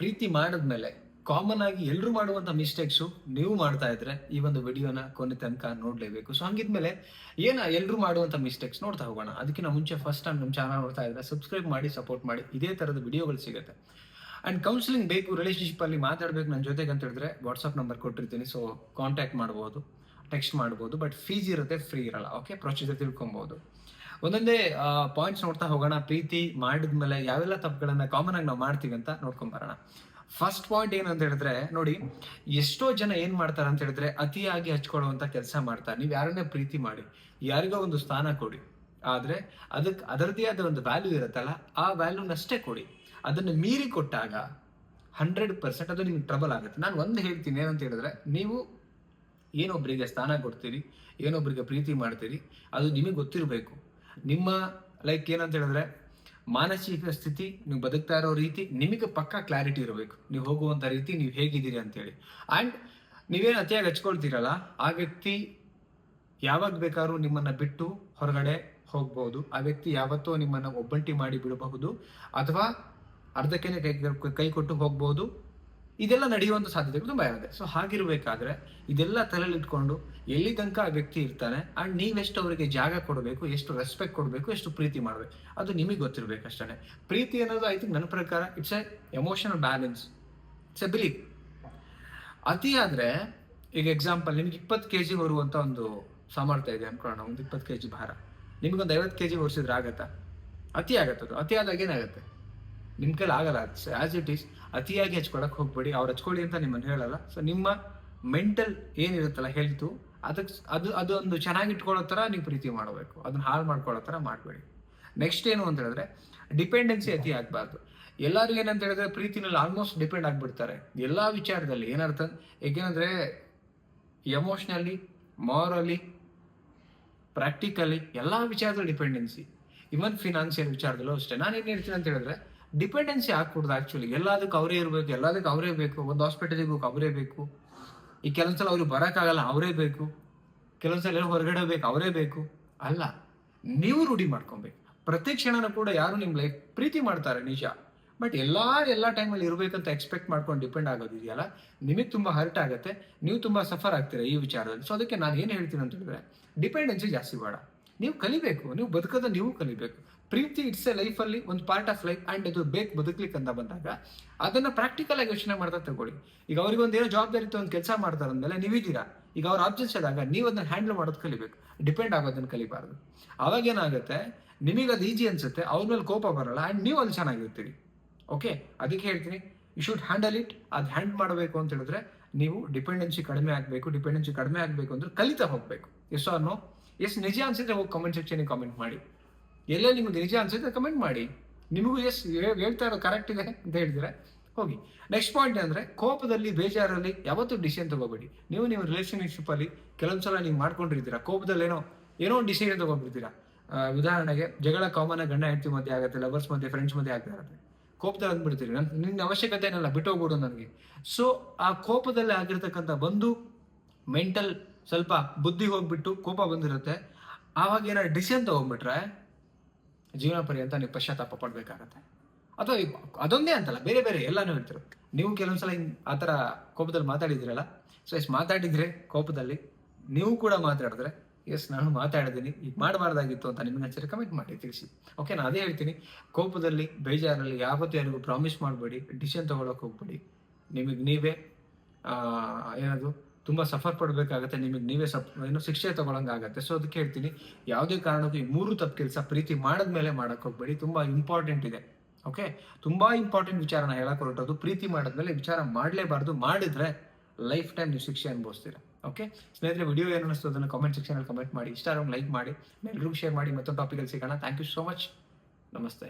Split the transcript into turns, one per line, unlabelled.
ಪ್ರೀತಿ ಮಾಡಿದ್ಮೇಲೆ ಕಾಮನ್ ಆಗಿ ಎಲ್ಲರೂ ಮಾಡುವಂತ ಮಿಸ್ಟೇಕ್ಸು ನೀವು ಮಾಡ್ತಾ ಇದ್ರೆ ಈ ಒಂದು ವಿಡಿಯೋನ ಕೊನೆ ತನಕ ನೋಡ್ಲೇಬೇಕು. ಸೊ ಹಂಗಿದ್ಮೇಲೆ ಏನ ಎಲ್ಲರೂ ಮಾಡುವಂತ ಮಿಸ್ಟೇಕ್ಸ್ ನೋಡ್ತಾ ಹೋಗೋಣ. ಅದಕ್ಕಿಂತ ಮುಂಚೆ ಫಸ್ಟ್ ಟೈಮ್ ನಮ್ಮ ಚಾನಲ್ ನೋಡ್ತಾ ಇದ್ರೆ ಸಬ್ಸ್ಕ್ರೈಬ್ ಮಾಡಿ ಸಪೋರ್ಟ್ ಮಾಡಿ. ಇದೇ ಥರದ ವಿಡಿಯೋಗಳು ಸಿಗುತ್ತೆ. ಅಂಡ್ ಕೌನ್ಸಿಲಿಂಗ್ ಬೇಕು ರಿಲೇಶನ್ಶಿಪ್ ಅಲ್ಲಿ ಮಾತಾಡ್ಬೇಕು ನನ್ನ ಜೊತೆಗೆ ಅಂತ ಹೇಳಿದ್ರೆ ವಾಟ್ಸ್ಆಪ್ ನಂಬರ್ ಕೊಟ್ಟಿರ್ತೀನಿ. ಸೊ ಕಾಂಟ್ಯಾಕ್ಟ್ ಮಾಡ್ಬೋದು ಟೆಕ್ಸ್ಟ್ ಮಾಡ್ಬೋದು ಬಟ್ ಫೀಸ್ ಇರುತ್ತೆ ಫ್ರೀ ಇರಲ್ಲ. ಓಕೆ ಪ್ರೊಸೀಜರ್ ತಿಳ್ಕೊಬಹುದು ಒಂದೊಂದೇ ಪಾಯಿಂಟ್ಸ್ ನೋಡ್ತಾ ಹೋಗೋಣ. ಪ್ರೀತಿ ಮಾಡಿದ್ಮೇಲೆ ಯಾವೆಲ್ಲ ತಪ್ಪುಗಳನ್ನ ಕಾಮನ್ ಆಗಿ ನಾವು ಮಾಡ್ತೀವಿ ಅಂತ ನೋಡ್ಕೊಂಡ್ ಬರೋಣ. ಫಸ್ಟ್ ಪಾಯಿಂಟ್ ಏನು ಅಂತ ಹೇಳಿದ್ರೆ, ನೋಡಿ, ಎಷ್ಟೋ ಜನ ಏನ್ ಮಾಡ್ತಾರೆ ಅಂತ ಹೇಳಿದ್ರೆ ಅತಿಯಾಗಿ ಹಚ್ಕೊಳ್ಳುವಂತ ಕೆಲಸ ಮಾಡ್ತಾರೆ. ನೀವು ಯಾರನ್ನೇ ಪ್ರೀತಿ ಮಾಡಿ, ಯಾರಿಗೋ ಒಂದು ಸ್ಥಾನ ಕೊಡಿ. ಆದ್ರೆ ಅದಕ್ಕೆ ಅದರದೇ ಆದ ಒಂದು ವ್ಯಾಲ್ಯೂ ಇರುತ್ತಲ್ಲ, ಆ ವ್ಯಾಲ್ಯೂನಷ್ಟೇ ಕೊಡಿ. ಅದನ್ನು ಮೀರಿ ಕೊಟ್ಟಾಗ ಹಂಡ್ರೆಡ್ ಪರ್ಸೆಂಟ್ ಅದು ನಿಮ್ಗೆ ಟ್ರಬಲ್ ಆಗುತ್ತೆ. ನಾನು ಒಂದು ಹೇಳ್ತೀನಿ ಏನಂತ ಹೇಳಿದ್ರೆ, ನೀವು ಏನೊಬ್ಬರಿಗೆ ಸ್ಥಾನ ಕೊಡ್ತೀರಿ ಏನೊಬ್ಬರಿಗೆ ಪ್ರೀತಿ ಮಾಡ್ತೀರಿ, ಅದು ನಿಮಗೆ ಗೊತ್ತಿರಬೇಕು. ನಿಮ್ಮ ಲೈಕ್ ಏನಂತ ಹೇಳಿದ್ರೆ, ಮಾನಸಿಕ ಸ್ಥಿತಿ, ನೀವು ಬದುಕ್ತಾ ಇರೋ ರೀತಿ, ನಿಮಗೆ ಪಕ್ಕಾ ಕ್ಲಾರಿಟಿ ಇರಬೇಕು. ನೀವು ಹೋಗುವಂತ ರೀತಿ, ನೀವು ಹೇಗಿದ್ದೀರಿ ಅಂತೇಳಿ. ಆ್ಯಂಡ್ ನೀವೇನು ಅತಿಯಾಗಿ ಹಚ್ಕೊಳ್ತೀರಲ್ಲ, ಆ ವ್ಯಕ್ತಿ ಯಾವಾಗ ಬೇಕಾದ್ರೂ ನಿಮ್ಮನ್ನ ಬಿಟ್ಟು ಹೊರಗಡೆ ಹೋಗ್ಬೋದು ಆ ವ್ಯಕ್ತಿ ಯಾವತ್ತೋ ನಿಮ್ಮನ್ನ ಒಬ್ಬಂಟಿ ಮಾಡಿ ಬಿಡಬಹುದು. ಅಥವಾ ಅರ್ಧಕ್ಕೆ ಕೈ ಕೈ ಕೊಟ್ಟು ಹೋಗ್ಬೋದು ಇದೆಲ್ಲ ನಡೆಯುವಂತ ಸಾಧ್ಯತೆಗಳು ತುಂಬಾ ಇರುತ್ತೆ ಸೊ ಹಾಗಿರ್ಬೇಕಾದ್ರೆ ಇದೆಲ್ಲ ತಲೆಲಿಟ್ಕೊಂಡು ಎಲ್ಲಿ ತನಕ ಆ ವ್ಯಕ್ತಿ ಇರ್ತಾನೆ ಅಂಡ್ ನೀವೆಷ್ಟು ಅವರಿಗೆ ಜಾಗ ಕೊಡಬೇಕು, ಎಷ್ಟು ರೆಸ್ಪೆಕ್ಟ್ ಕೊಡಬೇಕು, ಎಷ್ಟು ಪ್ರೀತಿ ಮಾಡಬೇಕು, ಅದು ನಿಮಗೆ ಗೊತ್ತಿರ್ಬೇಕು ಅಷ್ಟೇ ಪ್ರೀತಿ ಅನ್ನೋದು ಐ ಥಿಂಕ್ ನನ್ನ ಪ್ರಕಾರ it's a emotional balance it's a belief ಅತಿ ಆದ್ರೆ, ಈಗ ಎಕ್ಸಾಂಪಲ್ ನಿಮ್ಗೆ ಇಪ್ಪತ್ತು ಕೆ ಜಿ ಹೊರುವಂತ ಒಂದು ಸಾಮರ್ಥ್ಯ ಇದೆ ಅನ್ಕೊಳ್ಳೋಣ, ಒಂದು ಇಪ್ಪತ್ತು ಕೆ ಜಿ ಭಾರ. ನಿಮ್ಗೊಂದು ಐವತ್ತು ಕೆ ಜಿ ಹೊರಿಸಿದ್ರೆ ಆಗತ್ತಾ? ಅತಿ ಆಗತ್ತದು ಅತಿ ಆದಾಗ ಏನಾಗುತ್ತೆ? ನಿಮ್ ಕೈಲಿ ಆಗಲ್ಲ. ಆಸ್ ಇಟ್ ಈಸ್ ಅತಿಯಾಗಿ ಹಚ್ಕೊಳಕ್ ಹೋಗ್ಬೇಡಿ. ಅವ್ರು ಹಚ್ಕೊಳ್ಳಿ ಅಂತ ನಿಮ್ಮನ್ನು ಹೇಳಲ್ಲ. ಸೊ ನಿಮ್ಮ ಮೆಂಟಲ್ ಏನಿರುತ್ತಲ್ಲ ಹೆಲ್ತು ಅದಕ್ಕೆ ಅದು, ಅದೊಂದು ಚೆನ್ನಾಗಿ ಇಟ್ಕೊಳ್ಳೋ ಥರ ನೀವು ಪ್ರೀತಿ ಮಾಡಬೇಕು. ಅದನ್ನ ಹಾಳು ಮಾಡ್ಕೊಳ್ಳೋ ಥರ ಮಾಡಬೇಡಿ. ನೆಕ್ಸ್ಟ್ ಏನು ಅಂತ ಹೇಳಿದ್ರೆ ಡಿಪೆಂಡೆನ್ಸಿ ಅತಿ ಆಗಬಾರ್ದು. ಎಲ್ಲರೂ ಏನಂತ ಹೇಳಿದ್ರೆ ಪ್ರೀತಿನಲ್ಲಿ ಆಲ್ಮೋಸ್ಟ್ ಡಿಪೆಂಡ್ ಆಗಿಬಿಡ್ತಾರೆ. ಎಲ್ಲಾ ವಿಚಾರದಲ್ಲಿ ಏನರ್ಥ? ಏಕೆಂದ್ರೆ ಎಮೋಷ್ನಲಿ ಮಾರಲಿ ಪ್ರಾಕ್ಟಿಕಲಿ ಎಲ್ಲಾ ವಿಚಾರದಲ್ಲಿ ಡಿಪೆಂಡೆನ್ಸಿ ಇವನ್ ಫಿನಾನ್ಸಿಯಲ್ ವಿಚಾರದಲ್ಲೂ ಅಷ್ಟೇ. ನಾನು ಏನು ಹೇಳ್ತೀನಿ ಅಂತ ಹೇಳಿದ್ರೆ ಡಿಪೆಂಡೆನ್ಸಿ ಆಗ್ಕೊಡ್ದು ಆ್ಯಕ್ಚುಲಿ ಎಲ್ಲದಕ್ಕೂ ಅವರೇ ಇರಬೇಕು, ಎಲ್ಲದಕ್ಕೂ ಅವರೇ ಬೇಕು. ಒಂದು ಹಾಸ್ಪಿಟಲಿಗೆ ಅವರೇ ಬೇಕು. ಈ ಕೆಲವೊಂದ್ಸಲ ಅವ್ರಿಗೆ ಬರೋಕ್ಕಾಗಲ್ಲ, ಅವರೇ ಬೇಕು. ಕೆಲವೊಂದ್ಸಲ ಹೊರಗಡೆ ಬೇಕು, ಅವರೇ ಬೇಕು. ಅಲ್ಲ, ನೀವು ರೂಢಿ ಮಾಡ್ಕೊಬೇಕು. ಪ್ರತಿ ಕ್ಷಣನೂ ಕೂಡ ಯಾರು ನಿಮ್ಮ ಲೈಫ್ ಪ್ರೀತಿ ಮಾಡ್ತಾರೆ ನಿಜ. ಬಟ್ ಎಲ್ಲಾ ಎಲ್ಲಾ ಟೈಮಲ್ಲಿ ಇರಬೇಕಂತ ಎಕ್ಸ್ಪೆಕ್ಟ್ ಮಾಡ್ಕೊಂಡು ಡಿಪೆಂಡ್ ಆಗೋದಿದೆಯಲ್ಲ, ನಿಮಗೆ ತುಂಬಾ ಹರ್ಟ್ ಆಗುತ್ತೆ. ನೀವು ತುಂಬಾ ಸಫರ್ ಆಗ್ತೀರಾ ಈ ವಿಚಾರದಲ್ಲಿ. ಸೊ ಅದಕ್ಕೆ ನಾನು ಏನು ಹೇಳ್ತೀನಿ ಅಂತ ಹೇಳಿದ್ರೆ ಡಿಪೆಂಡೆನ್ಸಿ ಜಾಸ್ತಿ ಬೇಡ. ನೀವು ಕಲಿಬೇಕು, ನೀವು ಬದುಕೋದ ನೀವು ಕಲಿಬೇಕು. ಪ್ರೀತಿ ಇಟ್ಸ್ ಎ ಲೈಫಲ್ಲಿ ಒಂದು ಪಾರ್ಟ್ ಆಫ್ ಲೈಫ್ ಅಂಡ್ ಅದು ಬೇಕು ಬದುಕ್ಲಿಕ್ಕೆ ಅಂತ ಬಂದಾಗ ಅದನ್ನ ಪ್ರಾಕ್ಟಿಕಲ್ ಆಗಿ ಯೋಚನೆ ಮಾಡ್ತಾ ತಗೊಳ್ಳಿ. ಈಗ ಅವ್ರಿಗೆ ಒಂದು ಏನೋ ಜವಾಬ್ದಾರಿ ಒಂದು ಕೆಲಸ ಮಾಡ್ತಾರೆ ನೀವು ನೀವಿದ್ದೀರಾ ಈಗ ಅವ್ರ ಆಬ್ಜೆಕ್ಟ್ಸ್ ಆದಾಗ ನೀವು ಅದನ್ನ ಹ್ಯಾಂಡಲ್ ಮಾಡೋದು ಕಲಿಬೇಕು. ಡಿಪೆಂಡ್ ಆಗೋದನ್ನ ಕಲಿಬಾರ್ದು. ಅವಾಗ ಏನಾಗುತ್ತೆ? ನಿಮಗೆ ಅದು ಈಜಿ ಅನ್ಸುತ್ತೆ, ಅವ್ರ ಮೇಲೆ ಕೋಪ ಬರಲ್ಲ ಅಂಡ್ ನೀವು ಅಲ್ಲಿ ಚೆನ್ನಾಗಿರ್ತೀರಿ. ಓಕೆ ಅದಕ್ಕೆ ಹೇಳ್ತೀನಿ ಯು ಶುಡ್ ಹ್ಯಾಂಡಲ್ ಇಟ್ ಅದು ಹ್ಯಾಂಡ್ ಮಾಡಬೇಕು ಅಂತ ಹೇಳಿದ್ರೆ ನೀವು ಡಿಪೆಂಡೆನ್ಸಿ ಕಡಿಮೆ ಆಗಬೇಕು ಡಿಪೆಂಡೆನ್ಸಿ ಕಡಿಮೆ ಆಗಬೇಕು ಅಂದ್ರೆ ಕಲಿತಾ ಹೋಗ್ಬೇಕು. ಎಸ್ ಆರ್ ನೋ ಎಸ್, ನಿಜ ಅನ್ಸಿದ್ರೆ ಹೋಗಿ ಕಮೆಂಟ್ ಸೆಕ್ಷನ್ ಕಾಮೆಂಟ್ ಮಾಡಿ. ಎಲ್ಲ ನಿಮಗೆ ನಿಜ ಅನ್ಸಿದ್ರೆ ಕಮೆಂಟ್ ಮಾಡಿ. ನಿಮಗೂ ಎಸ್ ಹೇಳ್ತಾ ಇರೋ ಕರೆಕ್ಟ್ ಇದೆ ಅಂತ ಹೇಳಿದ್ರೆ ಹೋಗಿ. ನೆಕ್ಸ್ಟ್ ಪಾಯಿಂಟ್ ಅಂದ್ರೆ ಕೋಪದಲ್ಲಿ, ಬೇಜಾರಲ್ಲಿ ಯಾವತ್ತೂ ಡಿಸಿಷನ್ ತಗೋಬೇಡಿ. ನೀವು ನಿಮ್ಮ ರಿಲೇಷನ್ಶಿಪ್ಪಲ್ಲಿ ಅಲ್ಲಿ ಕೆಲವೊಂದ್ಸಲ ನೀವು ಮಾಡ್ಕೊಂಡಿರ್ತೀರಾ ಕೋಪದಲ್ಲಿ ಏನೋ ಏನೋ ಒಂದು ಡಿಸಿಷನ್ ತಗೊಂಡಿರ್ತೀರಾ ಉದಾಹರಣೆಗೆ ಜಗಳ, ಕಾಮನ್, ಗಂಡ, ಹೆಂಡತಿ ಮಧ್ಯೆ ಆಗುತ್ತೆ ಲವರ್ಸ್ ಮಧ್ಯೆ ಫ್ರೆಂಡ್ಸ್ ಮಧ್ಯೆ ಆಗ್ತಾ ಇರುತ್ತೆ. ಕೋಪದಲ್ಲಿ ಅಂದ್ಬಿಡ್ತೀರಿ. ನನ್ನ ನಿನ್ನ ಅವಶ್ಯಕತೆ ಏನಲ್ಲ ಬಿಟ್ಟೋಗ್ಬಿಡು ನನಗೆ. ಸೊ ಆ ಕೋಪದಲ್ಲಿ ಆಗಿರ್ತಕ್ಕಂಥ ಬಂದು ಮೆಂಟಲ್ ಸ್ವಲ್ಪ ಬುದ್ಧಿ ಹೋಗ್ಬಿಟ್ಟು ಕೋಪ ಬಂದಿರುತ್ತೆ. ಆವಾಗ ಏನಾದ್ರು ಡಿಸಿಷನ್ ತಗೊಂಡ್ಬಿಟ್ರೆ ಜೀವನ ಪರ್ಯಂತ ನೀವು ಪಶ್ಚಾತ್ತಾಪ ಪಡ್ಬೇಕಾಗತ್ತೆ. ಅಥವಾ ಅದೊಂದೇ ಅಂತಲ್ಲ ಬೇರೆ ಬೇರೆ ಎಲ್ಲಾನು ಹೇಳ್ತಿರು ನೀವು ಕೆಲವೊಂದ್ಸಲ ಹಿಂಗ್ ಆತರ ಕೋಪದಲ್ಲಿ ಮಾತಾಡಿದಿರಲ್ಲ ಸೊ ಎಸ್ ಮಾತಾಡಿದ್ರೆ ಕೋಪದಲ್ಲಿ ನೀವು ಕೂಡ ಮಾತಾಡಿದ್ರೆ ಎಸ್ ನಾನು ಮಾತಾಡಿದ್ದೀನಿ ಈಗ ಮಾಡಬಾರ್ದಾಗಿತ್ತು ಅಂತ ನಿಮಗೆ ಹಚ್ಚಿದ್ರೆ ಕಮೆಂಟ್ ಮಾಡಿ ತಿಳಿಸಿ. ಓಕೆ ನಾನು ಅದೇ ಹೇಳ್ತೀನಿ ಕೋಪದಲ್ಲಿ ಬೇಜಾರಲ್ಲಿ ಯಾವತ್ತೂ ಯಾರಿಗೂ ಪ್ರಾಮಿಸ್ ಮಾಡಬೇಡಿ ಡಿಸಿಷನ್ ತಗೊಳಕ್ ಹೋಗ್ಬೇಡಿ. ನಿಮಗೆ ನೀವೇ ಆ, ಏನದು? ತುಂಬಾ ಸಫರ್ ಪಡ್ಬೇಕಾಗತ್ತೆ, ನಿಮಗೆ ನೀವೇ ಸಪ್ ಏನು ಶಿಕ್ಷೆ ತಗೊಳಂಗಾಗತ್ತೆ. ಸೊ ಅದಕ್ಕೆ ಹೇಳ್ತೀನಿ, ಯಾವುದೇ ಕಾರಣಕ್ಕೂ ಈ ಮೂರು ತಪ್ಪು ಕೆಲಸ ಪ್ರೀತಿ ಮಾಡಿದ್ಮೇಲೆ ಮಾಡಕ್ ಹೋಗ್ಬೇಡಿ. ತುಂಬಾ ಇಂಪಾರ್ಟೆಂಟ್ ಇದೆ. ಓಕೆ ತುಂಬಾ ಇಂಪಾರ್ಟೆಂಟ್ ವಿಚಾರನ ಹೇಳಕ್ ಹೊರಟೋದು ಪ್ರೀತಿ ಮಾಡಿದ್ಮೇಲೆ ವಿಚಾರ ಮಾಡಲೇಬಾರ್ದು. ಮಾಡಿದ್ರೆ ಲೈಫ್ ಟೈಮ್ ನೀವು ಶಿಕ್ಷೆ ಅನುಭವಿಸ್ತೀರಾ. ಓಕೆ ಸ್ನೇಹಿತರೆ ವಿಡಿಯೋ ಏನು ಅನಿಸ್ತು ಅದನ್ನು ಕಾಮೆಂಟ್ ಸೆಕ್ಷನ್ ಅಲ್ಲಿ ಕಮೆಂಟ್ ಮಾಡಿ. ಇಷ್ಟ ಲೈಕ್ ಮಾಡಿ ಎಲ್ರಿಗೂ ಶೇರ್ ಮಾಡಿ. ಮತ್ತೊಂದು ಟಾಪಿಕಲ್ಲಿ ಸಿಗೋಣ. ಥ್ಯಾಂಕ್ ಯು ಸೋ ಮಚ್ ನಮಸ್ತೆ.